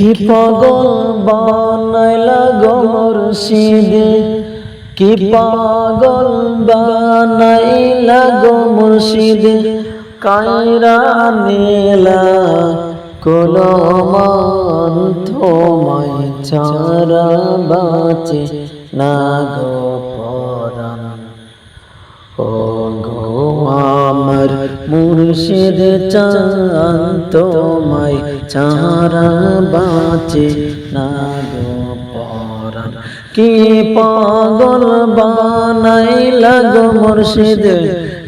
কি পাগল বানাইলা গো মুর্শিদ। কি পাগল বানাইলা গো মুর্শিদ। কায়রা নীলা কলমান তোমায় ছাড়া বাঁচে না গো পরাণ। ও গো আমার মুর্শিদ চান তোমায় চারা বাঁচে না গো পরাণ। কি পাগল বানাইলা গো মুর্শিদ?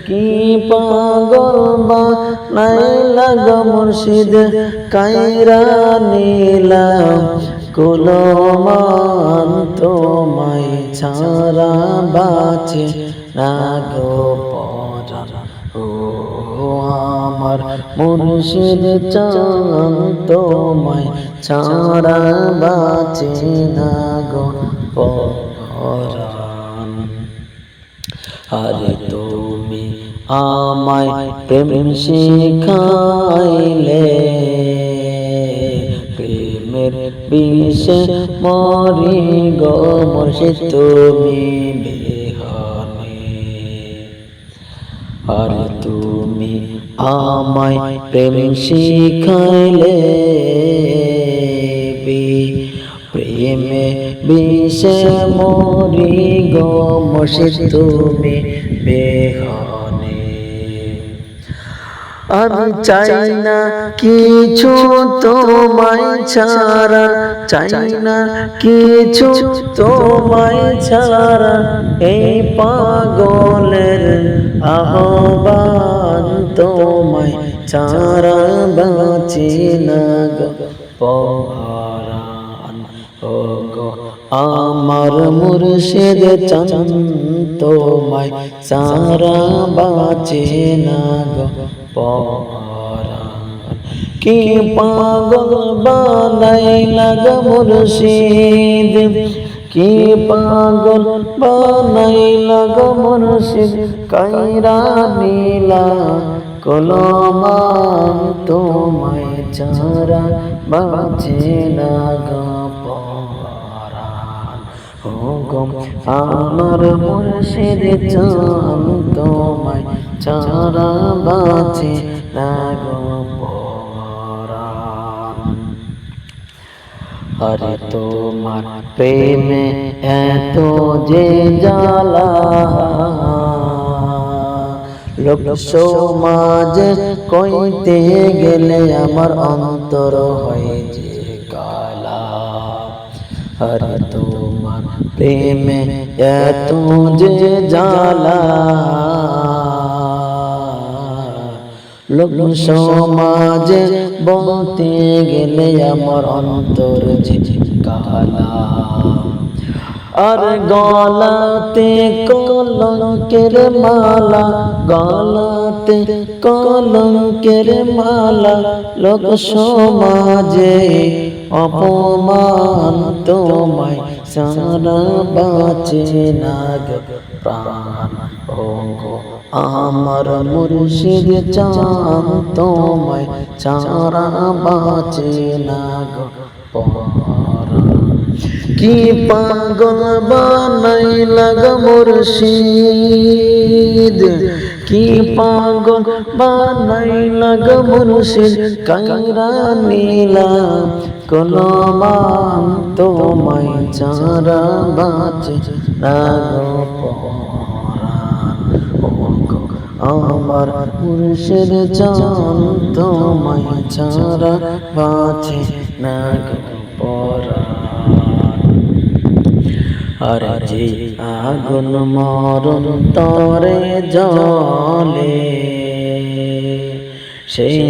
কি পাগল বানাইলা গো মুর্শিদ? কায়রা নীলা কুলমান তোমায় ছাড়া বাঁচে না গো পরাণ। ও আমার মুর্শিদ চান তোমায় ছাড়া বাঁচে না গো পরাণ। আরে তুমি আমায় প্রেম শিখাইলে, প্রেমের বিষে মরি গো মুর্শিদ, তুমি আর তুমি আমায় প্রেম শিখাইলে প্রেমে বিষে মরি গো মুর্শিদ তুমি বেহানে আমি চাই না কিছু তোমায় ছাড়া, চাই না কিছু তোমায় ছাড়া। এই পাগলের আহ্বান তোমায় ছাড়া বাঁচি না গো। আমার মুর্শিদ চান তোমায় সারা বাঁচে না গো। পরাণ কি পাগল বানাইলা গো মুর্শিদ? কি পাগল বানাইলা গো মুর্শিদ? কাইরা নীলা কলমান তোমায় চারা বাঁচে না গো। ও আমার মুর্শিদ চান তোমায় চারা বাঁচে না গো আরে তোমার প্রেমে এত যে জ্বালা, লোক সমাজে কইতে গেলে আমার অন্তর হয় যে আরে তোমার প্রেমে এত যে জ্বালা লোক সমাজে বলতে গেলে আমার অন্তর যে কালা আর গলাতে কলঙ্কের মালা, গলাতে কলঙ্কের মালা, লোক সমাজে অপমান তোমায় সারা বাঁচে না প্রাণ। ও আমার মুর্শিদ চান তোমায় চারা বাঁচে না কি পাগল বানাই লাগা মুর্শিদ? কি পাগল বানাই লাগা মুর্শিদ? কাইরা নীলা কলমান তোমায় চারা বাঁচে গো গো আমার মুর্শিদ চান তোমায় চারা বাঁচে না গো পরাণ। আর যে আগুন মরণ তরে জলে সেই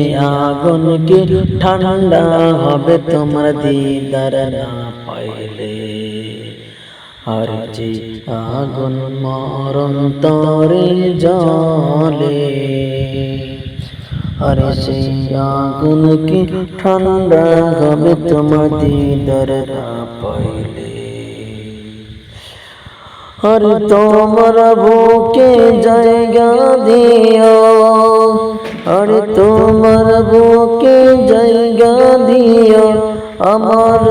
আগুন কি ঠান্ডা হবে তোমার দিদার না পাইলে। আর যে আগুন মরণ তরে জলে আরে সেই আগুন কি ঠান্ডা হবে তোমার দিদার না পাইলে। আর তোমার বুকে জায়গা দিও। আর তোমার বুকে জায়গা দিও। আমার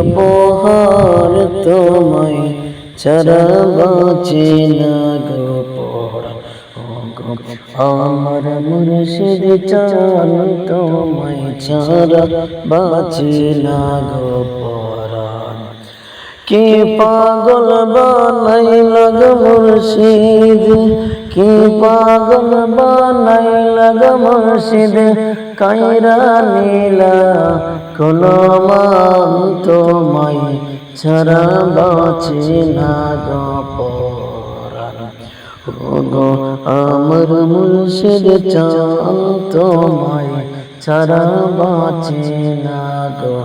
উপহার তোমায় ছাড়া বাঁচে না গো আমার মুর্শিদ চান তোমায় ছাড়া বাঁচে না গো কে পাগল বানাই লাগ মুর্শিদ? কে পাগল বানাই লাগ মুর্শিদ? কায়রা নীলা কোন মান তোমায় ছাড়া বাঁচে না গো আমার মুর্শিদ চান তোমায় ছাড়া বাঁচে না গো